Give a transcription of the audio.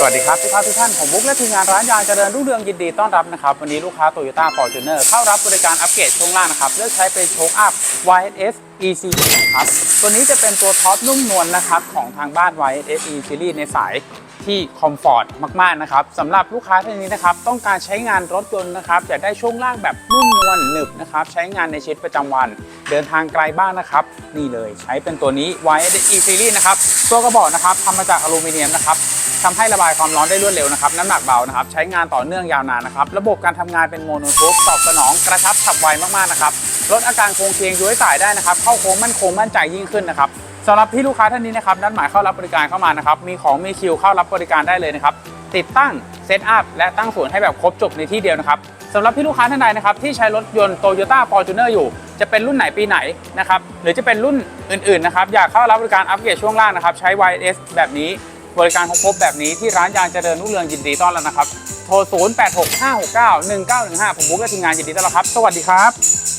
สวัสดีครับทุกท่านทุกท่านผมบุ๊กและทีมงานร้านยางเจริญรุ่งเรืองยินดีต้อนรับนะครับ วันนี้ลูกค้า Toyota Fortuner เข้ารับบริการอัปเกรดช่วงล่างนะครับ เลือกใช้เป็นโชคอัพ YSS ECU ครับตัวนี้จะเป็นตัวท็อปนุ่มนวลนะครับ ของทางบ้าน YSS E Series ในสาย ที่คอมฟอร์ตมากๆนะครับสำหรับลูกค้าท่านนี้นะครับต้องการใช้งานรถยนต์นะครับอยากได้ช่วงล่างแบบนุ่มนวลหนึบนะครับใช้งานในชีวิตประจำวัน เดินทางไกลบ้างนะครับ นี่เลยใช้เป็นตัวนี้ y s e Series นะครับตัวกระบอกนะครับทำมาจากอลูมิเนียมนะครับทำให้ระบายความร้อนได้รวดเร็วนะครับน้ำหนักเบานะครับใช้งานต่อเนื่องยาวนานนะครับระบบการทำงานเป็นโมโนโทปตอบสนองกระชับฉับไวมากๆนะครับ ลดอาการโครงเคงย้วยสายได้นะครับ เข้าโค้งมั่นคงมั่นใจยิ่งขึ้นนะครับสำหรับพี่ลูกค้าท่านนี้นะครับนัดหมายเข้ารับบริการเข้ามานะครับ มีของมีคิวเข้ารับบริการได้เลยนะครับ ติดตั้งเซตอัพและตั้งศูนย์ให้แบบครบจบในที่เดียวนะครับสำหรับพี่ลูกค้าท่านใดนะครับที่ใช้รถยนต์ Toyota Fortuner อยู่ จะเป็นรุ่นไหนปีไหนนะครับหรือจะเป็นรุ่นอื่นๆนะครับอยากเข้ารับบริการอัปเกรดช่วงล่างนะครับใช้ YS แบบนี้บริการของพบแบบนี้ที่ร้านยางเจริญรุ่งเรืองยินดีต้อนรับนะครับโทร 0 8 6 5 6 9 1 9 1 5 ผมบุ๊กและทีมงานยินดีต้อนรับครับ สวัสดีครับ